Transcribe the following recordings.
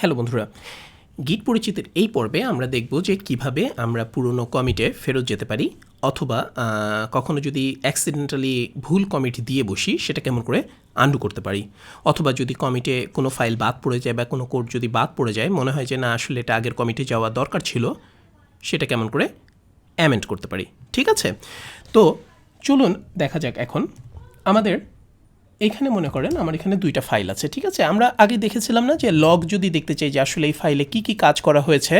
Hello বন্ধুরা গিট পরিচিতির এই পর্বে আমরা দেখব যে কীভাবে আমরা পুরনো কমিটে ফেরত যেতে পারি অথবা কখনো যদি অ্যাক্সিডেন্টালি ভুল কমিট দিয়ে বসি সেটা কেমন করে আন্ডু করতে পারি। অথবা যদি কমিটে কোনো ফাইল বাদ পড়ে যায় বা কোনো কোড যদি বাদ পড়ে যায়, মনে হয় যে না, আসলে এটা আগের কমিটে যাওয়া দরকার ছিল, সেটা কেমন করে অ্যামেন্ড করতে পারি। ঠিক আছে? তো চলুন দেখা যাক এখন আমাদের এইখানে মনে করেন আমার এখানে দুইটা ফাইল আছে, ঠিক আছে? আমরা আগে দেখেছিলাম না যে লগ যদি দেখতে চাই যে আসলে এই ফাইলে কি কি কাজ করা হয়েছে,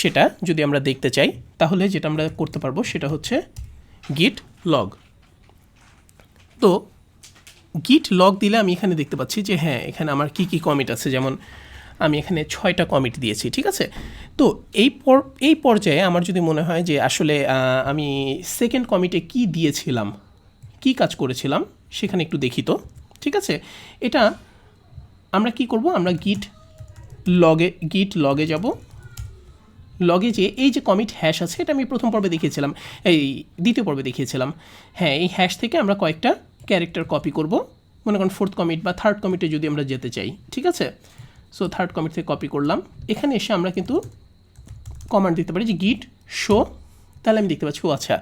সেটা যদি আমরা দেখতে চাই, তাহলে যেটা আমরা করতে পারব সেটা হচ্ছে গিট লগ তো গিট লগ দিলে আমি এখানে দেখতে পাচ্ছি যে হ্যাঁ এখানে আমার কি কি কমিট আছে, যেমন আমি এখানে ছয়টা কমিট দিয়েছি, ঠিক আছে? তো এই পর, এই পর্যায়ে আমার যদি মনে হয় যে আসলে আমি সেকেন্ড কমিটে কি দিয়েছিলাম, কি কাজ করেছিলাম, সেখানে একটু দেখি তো। ঠিক আছে? এটা আমরা কি করব? আমরা গিট লগে গিট লগে যাব। লগে যে এই যে কমিট হ্যাশ আছে, এটা আমি প্রথম পর্বে দেখিয়েছিলাম, এই দ্বিতীয় পর্বে দেখিয়েছিলাম। হ্যাঁ এই হ্যাশ থেকে আমরা কয়েকটা ক্যারেক্টার কপি করব। মনে করেন ফোর্থ কমিট বা থার্ড কমিটে যদি আমরা যেতে চাই, ঠিক আছে? সো থার্ড কমিট থেকে কপি করলাম। এখানে এসে আমরা কিন্তু কমান্ড দিতে পারি যে গিট শো তাহলে আমি দেখতে পাচ্ছি, ও আচ্ছা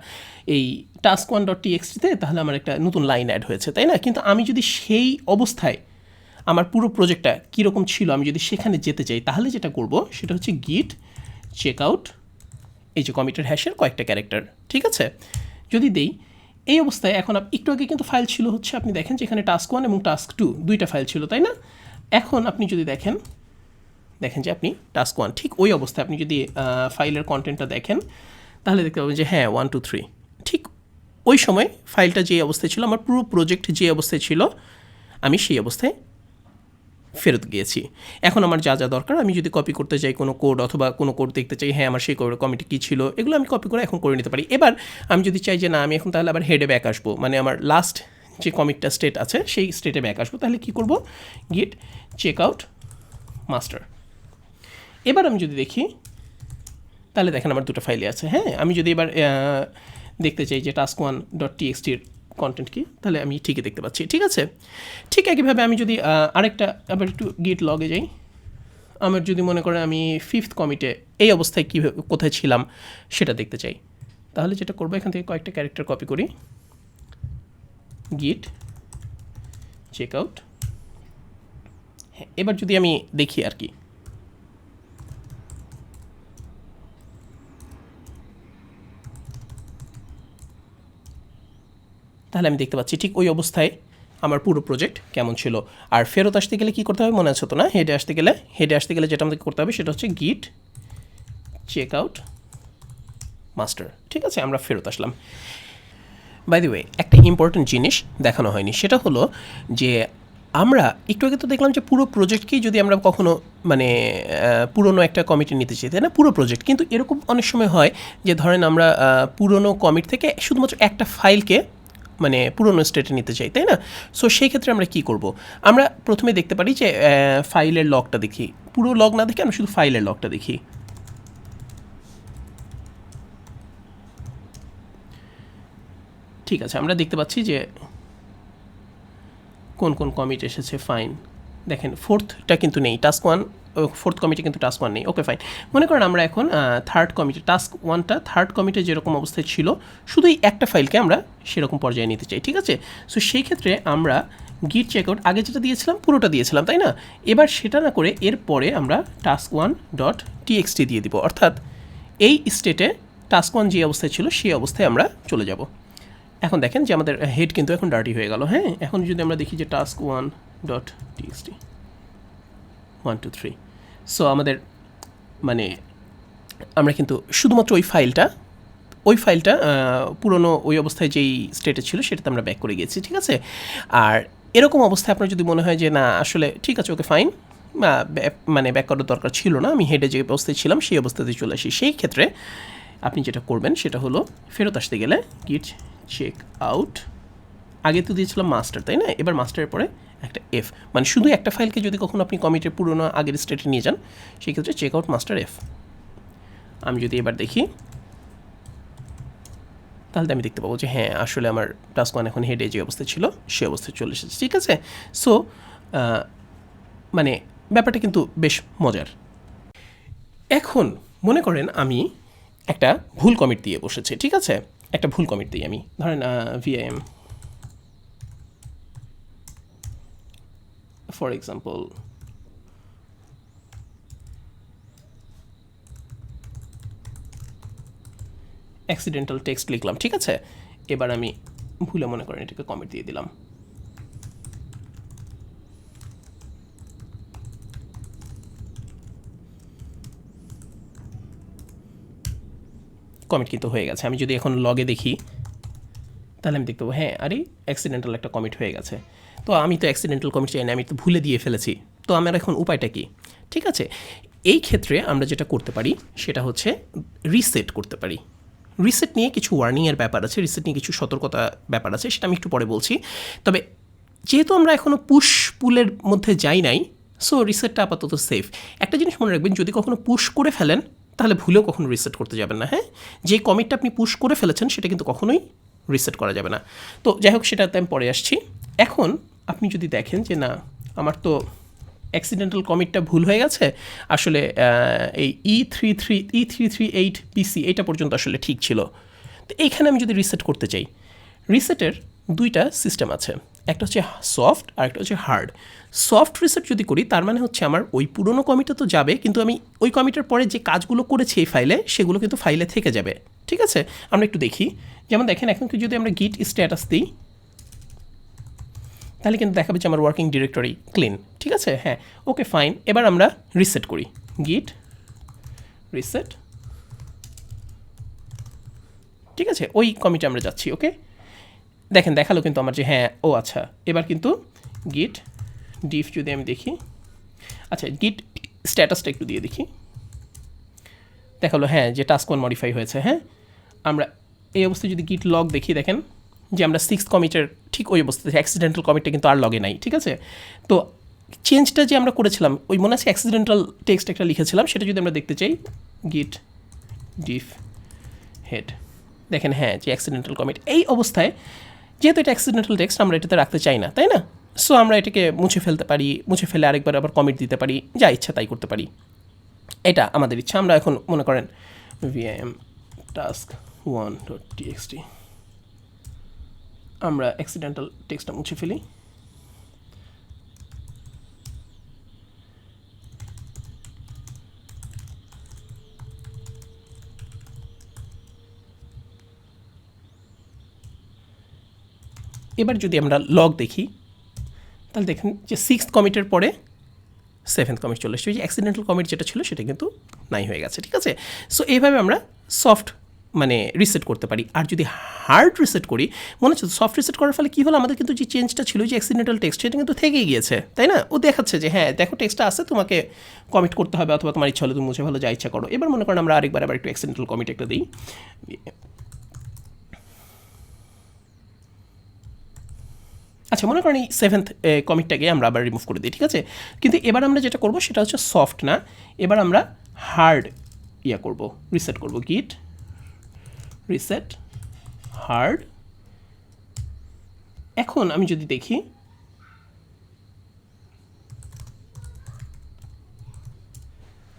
এই টাস্ক ওয়ান ডট টিএক্সটিতে তাহলে আমার একটা নতুন লাইন অ্যাড হয়েছে, তাই না? কিন্তু আমি যদি সেই অবস্থায় আমার পুরো প্রজেক্টটা কীরকম ছিল, আমি যদি সেখানে যেতে চাই তাহলে যেটা করব, সেটা হচ্ছে গিট চেক আউট এই যে কমিটার হ্যাশের কয়েকটা ক্যারেক্টার ঠিক আছে? যদি দেই, এই অবস্থায় এখন একটু আগে কিন্তু ফাইল ছিল হচ্ছে, আপনি দেখেন যে এখানে টাস্ক ওয়ান এবং টাস্ক টু দুইটা ফাইল ছিল, তাই না? এখন আপনি যদি দেখেন দেখেন যে আপনি টাস্ক ওয়ান ঠিক ওই অবস্থায় আপনি যদি ফাইলের কন্টেন্টটা দেখেন তাহলে দেখতে পাবেন যে হ্যাঁ ওয়ান টু থ্রি ঠিক ওই সময় ফাইলটা যে অবস্থায় ছিল, আমার পুরো প্রজেক্ট যে অবস্থায় ছিল, আমি সেই অবস্থায় ফেরত গিয়েছি। এখন আমার যা যা দরকার, আমি যদি কপি করতে চাই কোনো কোড অথবা কোনো কোড দেখতে চাই হ্যাঁ আমার সেই কমিটি কী ছিল, এগুলো আমি কপি করে এখন করে নিতে পারি। এবার আমি যদি চাই যে না, আমি এখন তাহলে আবার হেডে ব্যাক আসব। মানে আমার লাস্ট যে কমিটটা স্টেট আছে, সেই স্টেটে ব্যাক আসব। তাহলে কী করব? গিট চেক আউট মাস্টার এবার আমি যদি দেখি তাহলে দেখেন আমার দুটো ফাইলে আছে হ্যাঁ? আমি যদি এবার দেখতে চাই যে টাস্ক ওয়ান ডট টিএক্সটির কন্টেন্ট কি, তাহলে আমি ঠিকই দেখতে পাচ্ছি, ঠিক আছে? ঠিক একইভাবে আমি যদি আরেকটা, আবার একটু গিট লগে যাই, আমার যদি মনে করেন আমি ফিফথ কমিটে এই অবস্থায় কীভাবে, কোথায় ছিলাম সেটা দেখতে চাই, তাহলে যেটা করব, এখান থেকে কয়েকটা ক্যারেক্টার কপি করি গিট চেক আউট এবার যদি আমি দেখি আর কি তাহলে আমি দেখতে পাচ্ছি ঠিক ওই অবস্থায় আমার পুরো প্রজেক্ট কেমন ছিল। আর ফেরত আসতে গেলে কী করতে হবে? মনে আছে তো না? হেডে আসতে গেলে, হেডে আসতে গেলে যেটা আমাদের করতে হবে সেটা হচ্ছে গিট চেক আউট মাস্টার ঠিক আছে, আমরা ফেরত আসলাম। বাই দ্য ওয়ে একটা ইম্পর্টেন্ট জিনিস দেখানো হয়নি। সেটা হলো যে আমরা একটু আগে তো দেখলাম যে পুরো প্রজেক্টকেই যদি আমরা কখনো মানে পুরনো একটা কমিটি নিতে চাই, তাই না? পুরো প্রজেক্ট কিন্তু এরকম অনেক সময় হয় যে ধরেন আমরা পুরনো কমিট থেকে শুধুমাত্র একটা ফাইলকে মানে পুরনো স্টেটে নিতে চাই, তাই না? সো সেই ক্ষেত্রে আমরা কি করব? আমরা প্রথমে দেখতে পারি যে ফাইলের লকটা দেখি। পুরো লগ না দেখে আমরা শুধু ফাইলের লকটা দেখি। ঠিক আছে, আমরা দেখতে পাচ্ছি যে কোন কোন কমিট এসেছে ফাইন দেখেন ফোর্থটা কিন্তু নেই টাস্ক ওয়ান ফোর্থ কমিটি কিন্তু টাস্ক ওয়ান নেই। ওকে ফাইন মনে করেন আমরা এখন থার্ড কমিটি টাস্ক ওয়ানটা থার্ড কমিটি যেরকম অবস্থায় ছিল, শুধু এই একটা ফাইলকে আমরা সেরকম পর্যায়ে নিতে চাই, ঠিক আছে? সো সেই ক্ষেত্রে আমরা গিট চেকআউট আগে যেটা দিয়েছিলাম, পুরোটা দিয়েছিলাম, তাই না? এবার সেটা না করে এরপরে আমরা টাস্ক ওয়ান ডট টিএক্সটি দিয়ে দিব। অর্থাৎ এই স্টেটে টাস্ক ওয়ান যে অবস্থায় ছিল সেই অবস্থায় আমরা চলে যাব। এখন দেখেন যে আমাদের হেড কিন্তু এখন ডার্টি হয়ে গেল হ্যাঁ? এখন যদি আমরা দেখি যে task one dot TXT one two three so আমাদের মানে আমরা কিন্তু শুধুমাত্র ওই ফাইলটা ওই ফাইলটা পুরনো ওই অবস্থায় যেই স্টেটে ছিল, সেটাতে আমরা ব্যাক করে গেছি ঠিক আছে? আর এরকম অবস্থায় আপনার যদি মনে হয় যে, না, আসলে ঠিক আছে, ওকে ফাইন মানে ব্যাক করার দরকার ছিল না, আমি হেডে যে অবস্থায় ছিলাম, সেই অবস্থাতে চলে আসি। সেই ক্ষেত্রে আপনি যেটা করবেন, সেটা হলো ফেরত আসতে গেলে গিট চেক আউট আগে তো দিয়েছিলাম মাস্টার তাই না? এবার মাস্টারের পরে একটা এফ মানে শুধু একটা ফাইলকে যদি কখনো আপনি কমিটের পুরোনো আগের স্টেটে নিয়ে যান সেক্ষেত্রে চেক আউট মাস্টার এফ আমি যদি এবার দেখি, তাহলে আমি দেখতে পাবো যে হ্যাঁ আসলে আমার টাস্ক ওয়ান এখন হেডে যে অবস্থা ছিল, সে অবস্থায় চলে এসেছে, ঠিক আছে? সো মানে ব্যাপারটা কিন্তু বেশ মজার। এখন মনে করেন আমি একটা ভুল কমিট দিয়ে বসেছি, ঠিক আছে? একটা ভুল কমিট দিই আমি। ধরেন VIM for example accidental text লিখলাম, ঠিক আছে? এবার আমি ভুলে মনে করেন, এটাকে কমিট দিয়ে দিলাম। কমিট কিন্তু হয়ে গেছে। আমি যদি এখন লগে দেখি তাহলে আমি দেখতে পাবো হ্যাঁ আরে অ্যাক্সিডেন্টাল একটা কমিট হয়ে গেছে। তো আমি তো অ্যাক্সিডেন্টাল কমিট চাই না, আমি তো ভুলে দিয়ে ফেলেছি। তো আমার এখন উপায়টা কি? ঠিক আছে? এই ক্ষেত্রে আমরা যেটা করতে পারি, সেটা হচ্ছে রিসেট করতে পারি। রিসেট নিয়ে কিছু ওয়ার্নিংয়ের ব্যাপার আছে রিসেট নিয়ে কিছু সতর্কতা ব্যাপার আছে, সেটা আমি একটু পরে বলছি। তবে যেহেতু আমরা এখনও পুশ পুলের মধ্যে যাই নাই সো রিসেটটা আপাতত সেফ একটা জিনিস মনে রাখবেন, যদি কখনো পুশ করে ফেলেন, তাহলে ভুলেও কখনো রিসেট করতে যাবেন না হ্যাঁ? যে কমিটটা আপনি পুশ করে ফেলেছেন, সেটা কিন্তু কখনোই রিসেট করা যাবে না। তো যাই হোক সেটাতে আমি পরে আসছি। এখন আপনি যদি দেখেন যে, না, আমার তো অ্যাক্সিডেন্টাল কমিটটা ভুল হয়ে গেছে, আসলে এই E three three E three three eight PC এইটা পর্যন্ত আসলে ঠিক ছিল। তো এইখানে আমি যদি রিসেট করতে চাই রিসেটের দুইটা সিস্টেম আছে। একটা হচ্ছে সফট আর একটা হচ্ছে হার্ড সফট রিসেট যদি করি, তার মানে হচ্ছে আমার ওই পুরনো কমিটে তো যাবে, কিন্তু আমি ওই কমিটের পরে যে কাজগুলো করেছি এই ফাইলে সেগুলো কিন্তু ফাইলে থেকে যাবে। ঠিক আছে? আমরা একটু দেখি। যেমন দেখেন, এখন কি যদি আমরা গিট স্ট্যাটাস দিই, তাহলে কিন্তু দেখাবে যে আমার ওয়ার্কিং ডিরেক্টরি ক্লিন ঠিক আছে? হ্যাঁ ওকে ফাইন এবার আমরা রিসেট করি। গিট রিসেট ঠিক আছে? ওই কমিটে আমরা যাচ্ছি ওকে দেখেন, দেখাল কিন্তু আমার যে হ্যাঁ ও আচ্ছা। এবার কিন্তু গিট ডিফ যদি আমি দেখি আচ্ছা গিট স্ট্যাটাসটা একটু দিয়ে দেখি। দেখাল হ্যাঁ যে টাস্ক ওয়ান মডিফাই হয়েছে হ্যাঁ? আমরা এই অবস্থায় যদি গিট লগ দেখি দেখেন যে আমরা সিক্স কমিটের ঠিক ওই অবস্থাতে অ্যাক্সিডেন্টাল কমিটটা কিন্তু আর লগে নাই, ঠিক আছে? তো চেঞ্জটা যে আমরা করেছিলাম, ওই মনে আছে অ্যাক্সিডেন্টাল টেক্সট একটা লিখেছিলাম, সেটা যদি আমরা দেখতে চাই গিট ডিফ হেড দেখেন হ্যাঁ যে অ্যাক্সিডেন্টাল কমিট এই অবস্থায় যেহেতু এটা অ্যাক্সিডেন্টাল টেক্সট আমরা এটাতে রাখতে চাই না, তাই না? সো আমরা এটাকে মুছে ফেলতে পারি, মুছে ফেলে আরেকবার আবার কমিট দিতে পারি, যা ইচ্ছা তাই করতে পারি। এটা আমাদের ইচ্ছা, আমরা এখন মনে করেন ভিএম টাস্ক ওয়ান আমরা অ্যাক্সিডেন্টাল টেক্সটটা মুছে ফেলি। এবার যদি আমরা লগ দেখি, তাহলে দেখেন যে সিক্সথ কমিটের পরে সেভেন্থ কমিট চলে এসেছে। যে অ্যাক্সিডেন্টাল কমিট যেটা ছিল, সেটা কিন্তু নাই হয়ে গেছে, ঠিক আছে? সো এইভাবে আমরা সফট মানে রিসেট করতে পারি। আর যদি হার্ড রিসেট করি, মনে হচ্ছে সফট রিসেট করার ফলে কী হলো? আমাদের কিন্তু যে চেঞ্জটা ছিল, যে অ্যাক্সিডেন্টাল টেক্সট সেটা কিন্তু থেকেই গিয়েছে, তাই না? ও দেখাচ্ছে যে হ্যাঁ দেখো টেক্সটটা আছে, তোমাকে কমিট করতে হবে অথবা তোমার ইচ্ছা হলে তুমি মুছে ভালো যা ইচ্ছা করো। এবার মনে করেন আমরা আরেকবার আবার একটু অ্যাক্সিডেন্টাল কমিট একটা দিই। আচ্ছা মনে করেন এই সেভেন্থ কমিটটাকে আমরা আবার রিমুভ করে দিই, ঠিক আছে? কিন্তু এবার আমরা যেটা করব, সেটা হচ্ছে সফট না। এবার আমরা হার্ড ইয়া করব রিসেট করব গিট রিসেট হার্ড এখন আমি যদি দেখি,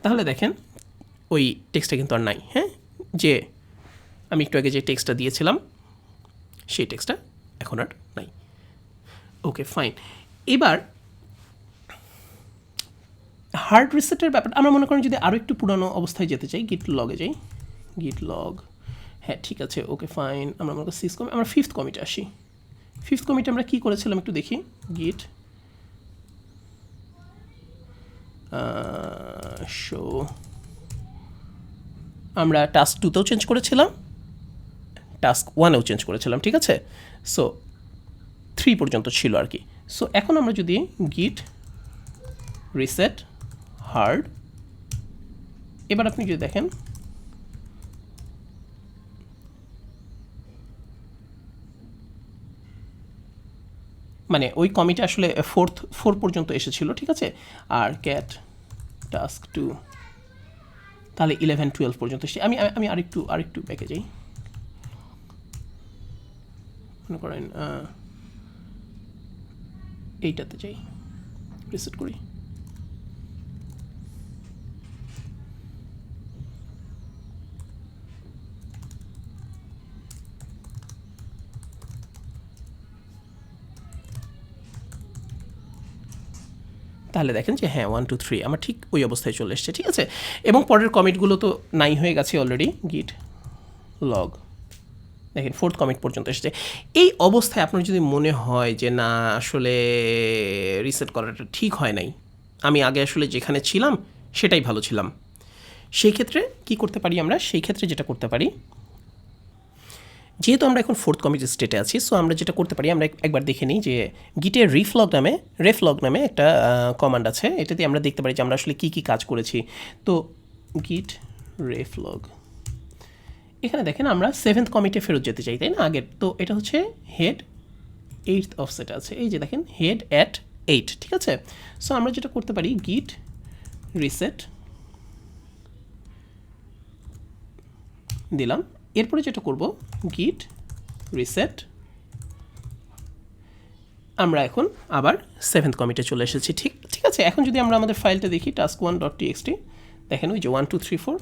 তাহলে দেখেন ওই টেক্সটটা কিন্তু আর নাই হ্যাঁ? যে আমি একটু আগে যে টেক্সটটা দিয়েছিলাম, সেই টেক্সটটা এখন আর নাই। ওকে, ফাইন। এবার হার্ড রিসেটের ব্যাপারটা আমরা মনে করেন যদি আরও একটু পুরানো অবস্থায় যেতে চাই গিট লগে যাই। গিট লগ হ্যাঁ ঠিক আছে ওকে ফাইন আমরা করি সিক্স কমি আমরা ফিফথ কমিটে আসি। ফিফথ কমিটে আমরা কী করেছিলাম একটু দেখি? গিট শো আমরা টাস্ক টুতেও চেঞ্জ করেছিলাম টাস্ক ওয়ানেও চেঞ্জ করেছিলাম, ঠিক আছে? সো থ্রি পর্যন্ত ছিল আর কি। সো এখন আমরা যদি গিট রিসেট হার্ড এবার আপনি যদি দেখেন মানে ওই কমিটি আসলে ফোর্থ ফোর পর্যন্ত এসেছিল, ঠিক আছে? আর ক্যাট টাস্ক টু তাহলে ইলেভেন টুয়েলভ পর্যন্ত এসে আমি, আমি- আরেকটু আরেকটু ব্যাকে যাই। মনে করেন এইটাতে যাই। রিসেট করি। তাহলে দেখেন যে হ্যাঁ ওয়ান টু থ্রি আমার ঠিক ওই অবস্থায় চলে এসছে, ঠিক আছে? এবং পরের কমিটগুলো তো নাই হয়ে গেছে অলরেডি গিট লগ দেখেন ফোর্থ কমিট পর্যন্ত এসেছে। এই অবস্থায় আপনার যদি মনে হয় যে না, আসলে রিসেট করাটা ঠিক হয় নাই, আমি আগে আসলে যেখানে ছিলাম, সেটাই ভালো ছিলাম। সেই ক্ষেত্রে কি করতে পারি আমরা? সেই ক্ষেত্রে যেটা করতে পারি যেহেতু আমরা এখন ফোর্থ কমিটি স্টেটে আছি সো আমরা যেটা করতে পারি, আমরা একবার দেখে নিই যে গিটের রিফলগ নামে রেফলগ নামে একটা কমান্ড আছে। এটাতে আমরা দেখতে পারি যে আমরা আসলে কী কী কাজ করেছি। তো গিট রেফলগ এখানে দেখেন আমরা সেভেন্থ কমিটে ফেরত যেতে চাই, তাই না? আগের, তো এটা হচ্ছে হেড এইট অফসেট আছে। এই যে দেখেন হেড অ্যাট এইট ঠিক আছে? সো আমরা যেটা করতে পারি গিট রিসেট দিলাম। এরপরে যেটা করব গিট রিসেট আমরা এখন আবার সেভেন্থ কমিটে চলে এসেছি, ঠিক ঠিক আছে? এখন যদি আমরা আমাদের ফাইলটা দেখি টাস্ক ওয়ান ডট টিএক্সটি দেখেন ওই যে one two three four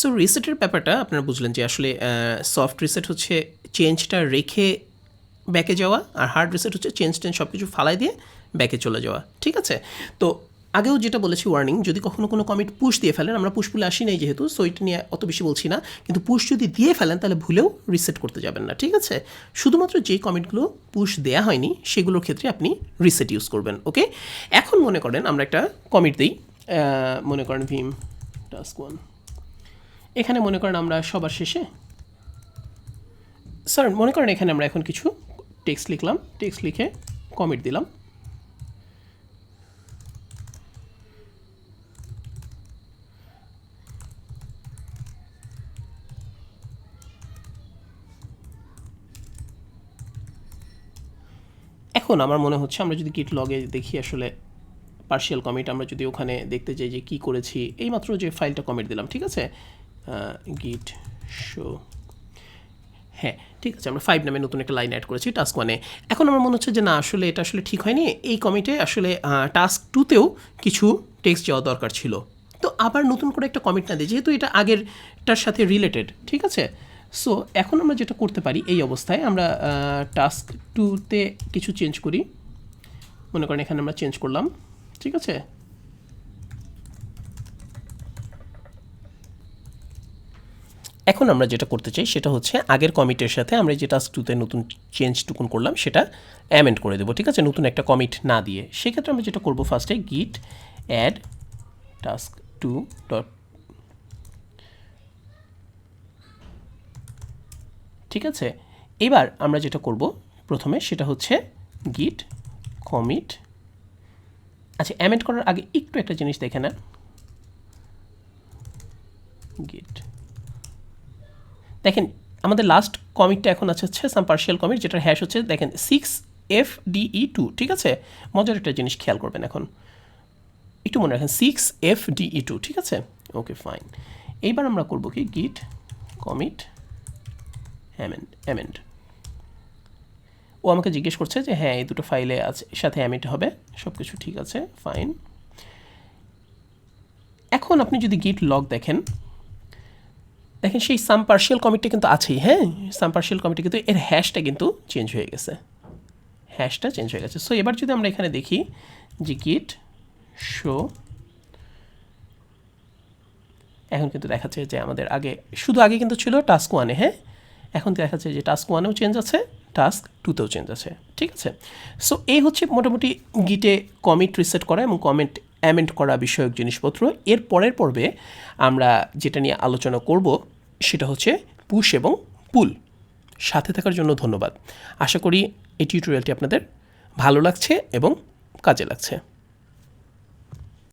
so রিসেটের ব্যাপারটা আপনারা বুঝলেন যে আসলে সফট রিসেট হচ্ছে চেঞ্জটা রেখে ব্যাকে যাওয়া, আর হার্ড রিসেট হচ্ছে চেঞ্জ টেঞ্জ সব কিছু ফালাই দিয়ে ব্যাকে চলে যাওয়া, ঠিক আছে? তো আগেও যেটা বলেছি ওয়ার্নিং যদি কখনো কোনো কমিট পুশ দিয়ে ফেলেন, আমরা পুশ পুলে আসি নাই যেহেতু সো এটা নিয়ে অত বেশি বলছি না। কিন্তু পুশ যদি দিয়ে ফেলেন, তাহলে ভুলেও রিসেট করতে যাবেন না, ঠিক আছে? শুধুমাত্র যে কমিটগুলো পুশ দেয়া হয়নি, সেগুলোর ক্ষেত্রে আপনি রিসেট ইউজ করবেন ওকে এখন মনে করেন আমরা একটা কমিট দিই মনে করেন ভীম টাস্ক ওয়ান এখানে মনে করেন আমরা সবার শেষে স্যার মনে করেন এখানে আমরা এখন কিছু টেক্সট লিখলাম টেক্সট লিখে কমিট দিলাম। এখন আমার মনে হচ্ছে আমরা যদি গিট লগে দেখি আসলে পার্শিয়াল কমিট আমরা যদি ওখানে দেখতে চাই যে কী করেছি, এইমাত্র যে ফাইলটা কমিট দিলাম, ঠিক আছে? গিট শো হ্যাঁ ঠিক আছে, আমরা ফাইভ নামে নতুন একটা লাইন অ্যাড করেছি টাস্ক ওয়ানে এখন আমার মনে হচ্ছে যে না, আসলে এটা আসলে ঠিক হয়নি। এই কমিটে আসলে টাস্ক টুতেও কিছু টেক্সট যাওয়া দরকার ছিল। তো আবার নতুন করে একটা কমিট না দিই যেহেতু এটা আগেরটার সাথে রিলেটেড ঠিক আছে? সো এখন আমরা যেটা করতে পারি এই অবস্থায়, আমরা টাস্ক টুতে কিছু চেঞ্জ করি। মনে করেন এখানে আমরা চেঞ্জ করলাম। ঠিক আছে? এখন আমরা যেটা করতে চাই সেটা হচ্ছে আগের কমিটের সাথে আমরা যে টাস্ক টুতে নতুন চেঞ্জ টুকুন করলাম, সেটা অ্যামেন্ড করে দেবো। ঠিক আছে? নতুন একটা কমিট না দিয়ে। সেক্ষেত্রে আমরা যেটা করব ফার্স্টে গিট অ্যাড টাস্ক টু ডট ঠিক আছে? এবার আমরা যেটা করব প্রথমে সেটা হচ্ছে গিট কমিট আচ্ছা অ্যামেন্ড করার আগে একটু একটা জিনিস দেখে নেন। গিট দেখেন, আমাদের লাস্ট কমিটটা এখন আছে হচ্ছে সাম পার্শিয়াল কমিট যেটার হ্যাশ হচ্ছে, দেখেন সিক্স এফ ডিই টু ঠিক আছে? মজার একটা জিনিস খেয়াল করবেন এখন। একটু মনে রাখেন সিক্স এফ ডিই টু ঠিক আছে? ওকে ফাইন এইবার আমরা করব কি? গিট কমিট অ্যামেন্ড অ্যামেন্ড। ও আমাকে জিজ্ঞেস করছে যে হ্যাঁ এই দুটো ফাইলে আছে সাথে অ্যামেন্ড হবে সব কিছু ঠিক আছে, ফাইন। এখন আপনি যদি গিট লগ দেখেন দেখেন সেই সাম পার্শিয়াল কমিটটা কিন্তু আছেই হ্যাঁ? সাম পার্শিয়াল কমিটি কিন্তু, এর হ্যাশটা কিন্তু চেঞ্জ হয়ে গেছে। হ্যাশটা চেঞ্জ হয়ে গেছে। সো এবার যদি আমরা এখানে দেখি যে গিট শো এখন কিন্তু দেখাচ্ছে যে আমাদের আগে, শুধু আগে কিন্তু ছিল টাস্ক ওয়ানে হ্যাঁ? এখন দেখা যাচ্ছে যে টাস্ক ওয়ানেও চেঞ্জ আছে টাস্ক টুতেও চেঞ্জ আছে, ঠিক আছে? সো এই হচ্ছে মোটামুটি গিটে কমিট রিসেট করা এবং কমেন্ট অ্যামেন্ট করা বিষয়ক জিনিসপত্র। এর পরের পর্বে আমরা যেটা নিয়ে আলোচনা করব সেটা হচ্ছে পুশ এবং পুল সাথে থাকার জন্য ধন্যবাদ। আশা করি এই টিউটোরিয়ালটি আপনাদের ভালো লাগছে এবং কাজে লাগছে।